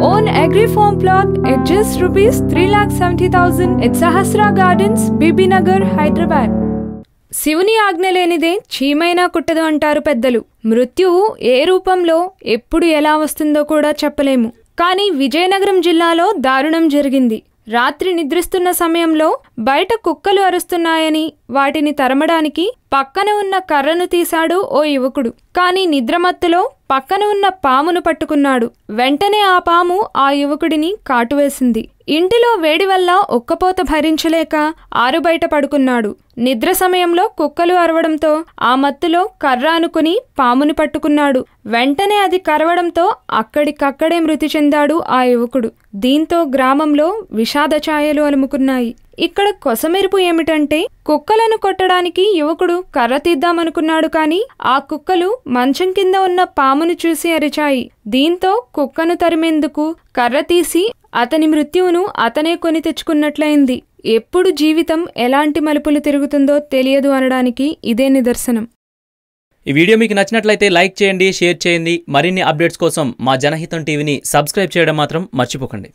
own agri farm plot at just rupees 3,70,000 at Sahasra Gardens, Bibi Nagar, Hyderabad. శివుని ఆజ్ఞ లేనిదే చీమైనా కుట్టదు అంటారు పెద్దలు. మృత్యువు ఏ రూపంలో ఎప్పుడు ఎలా వస్తుందో కూడా చెప్పలేము. కానీ విజయనగరం జిల్లాలో దారుణం జరిగింది. రాత్రి నిద్రిస్తున్న సమయంలో బయట కుక్కలు అరుస్తున్నాయని వాటిని తరమడానికి పక్కన ఉన్న కర్రను తీశాడు ఓ యువకుడు. కానీ నిద్రమత్తులో పక్కన ఉన్న పామును పట్టుకున్నాడు. వెంటనే ఆ పాము ఆ యువకుడిని కాటువేసింది. ఇంటిలో వేడి వల్ల ఒక్కపోత భరించలేక ఆరుబయట పడుకున్నాడు. నిద్ర సమయంలో కుక్కలు అరవడంతో ఆ మత్తులో కర్ర అనుకుని పామును పట్టుకున్నాడు. వెంటనే అది కరవడంతో అక్కడికక్కడే మృతి చెందాడు ఆ యువకుడు. దీంతో గ్రామంలో విషాద ఛాయలు అలుముకున్నాయి. ఇక్కడ కొసమెరుపు ఏమిటంటే కుక్కలను కొట్టడానికి యువకుడు కర్ర తీద్దామనుకున్నాడు కాని ఆ కుక్కలు మంచం కింద ఉన్న పామును చూసి అరిచాయి. దీంతో కుక్కను తరిమేందుకు కర్ర తీసి అతని మృత్యువును అతనే కొని తెచ్చుకున్నట్లయింది. ఎప్పుడు జీవితం ఎలాంటి మలుపులు తిరుగుతుందో తెలియదు అనడానికి ఇదే నిదర్శనం. ఈ వీడియో మీకు నచ్చినట్లయితే లైక్ చేయండి షేర్ చేయండి. మరిన్ని అప్డేట్స్ కోసం మా జనహితం టీవీని సబ్స్క్రైబ్ చేయడం మాత్రం మర్చిపోకండి.